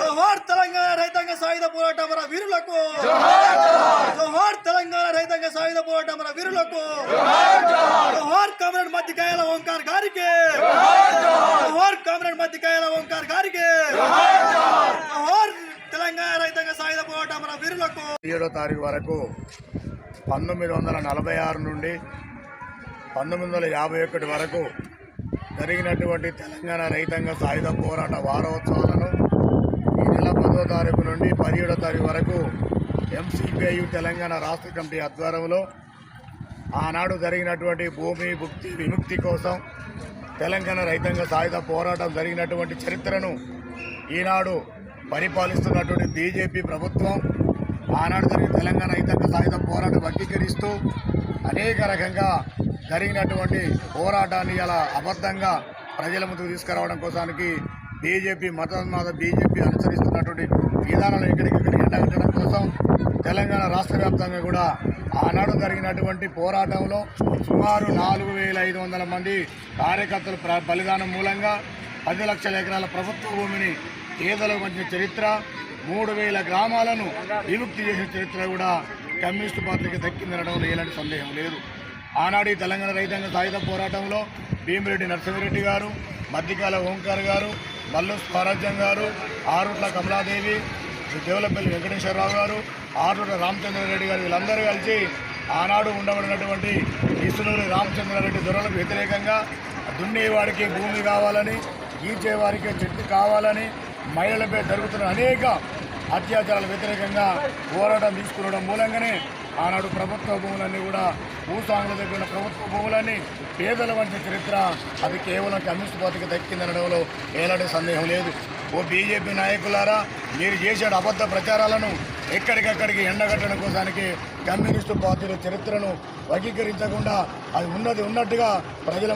జోహార్ తెలంగాణ రైతాంగ సాయుధ పోరాటమర వీరులకు జోహార్ తెలంగాణ రైతాంగ సాయుధ పోరాటమర వీరులకు జోహార్ కామ్రేడ్ మధ్యకాయల ఓంకార్ గారికి జోహార్ కామ్రేడ్ మధ్యకాయల ఓంకార్ గారికి ఏడో తారీఖు వరకు పంతొమ్మిది వందల నలభై ఆరు నుండి పంతొమ్మిది వందల యాభై ఒకటి వరకు జరిగినటువంటి తెలంగాణ రైతాంగ సాయుధ పోరాట వారోత్సవాలను ఈ నెల పదో తారీఖు నుండి పదిహేడో తారీఖు వరకు ఎంసీపీఐ తెలంగాణ రాష్ట్ర కమిటీ ఆధ్వర్యంలో ఆనాడు జరిగినటువంటి భూమి భుక్తి విముక్తి కోసం తెలంగాణ రైతాంగ సాయుధ పోరాటం జరిగినటువంటి చరిత్రను ఈనాడు పరిపాలిస్తున్నటువంటి బీజేపీ ప్రభుత్వం ఆనాడు జరిగిన తెలంగాణ రైతాంగ సాయుధ పోరాటం వర్గీకరిస్తూ అనేక రకంగా జరిగినటువంటి పోరాటాన్ని ఇలా అబద్ధంగా ప్రజల ముందుకు తీసుకురావడం కోసానికి బీజేపీ మతోన్మాద బీజేపీ అనుసరిస్తున్నటువంటి విధానాలు ఎక్కడికక్కడ ఎండగట్టడం కోసం తెలంగాణ రాష్ట్ర వ్యాప్తంగా కూడా ఆనాడు జరిగినటువంటి పోరాటంలో సుమారు నాలుగు వేల ఐదు వందల మంది కార్యకర్తలు ప్ర- బలిదానం మూలంగా పది లక్షల ఎకరాల ప్రభుత్వ భూమిని పేదలకు మంచి చరిత్ర మూడు వేల గ్రామాలను విముక్తి చేసిన చరిత్ర కూడా కమ్యూనిస్టు పార్టీకి దక్కిందనడంలో ఎలాంటి సందేహం లేదు. ఆనాడు తెలంగాణ రైతాంగ సాయుధ పోరాటంలో భీమిరెడ్డి నరసింహారెడ్డి గారు మద్దికాల ఓంకార్ గారు మల్లు స్వరాజ్యం గారు ఆరుట్ల కమలాదేవి దేవులపల్లి వెంకటేశ్వరరావు గారు ఆరుట్ల రామచంద్రారెడ్డి గారు వీళ్ళందరూ కలిసి ఆనాడు ఉండబడినటువంటి ఇసునూరి రామచంద్రారెడ్డి దొరలకు వ్యతిరేకంగా దున్నేవాడికి భూమి కావాలని గీచేవారికి చెట్టు కావాలని మహిళలపై జరుగుతున్న అనేక అత్యాచారాల వ్యతిరేకంగా పోరాటం తీసుకునడం మూలంగానే ఆనాడు ప్రభుత్వ భూములన్నీ కూడా భూస్వాముల దగ్గర ఉన్న ప్రభుత్వ భూములన్నీ పేదల వంటి చరిత్ర. అది కేవలం కమ్యూనిస్ట్ పార్టీకి దక్కిందనడంలో ఎలాంటి సందేహం లేదు. ఓ బీజేపీ నాయకులారా మీరు చేసే అబద్ధ ప్రచారాలను ఎక్కడికక్కడికి ఎండగట్టడం కోసానికి కమ్యూనిస్టు పార్టీల చరిత్రను వర్గీకరించకుండా అది ఉన్నది ఉన్నట్టుగా ప్రజల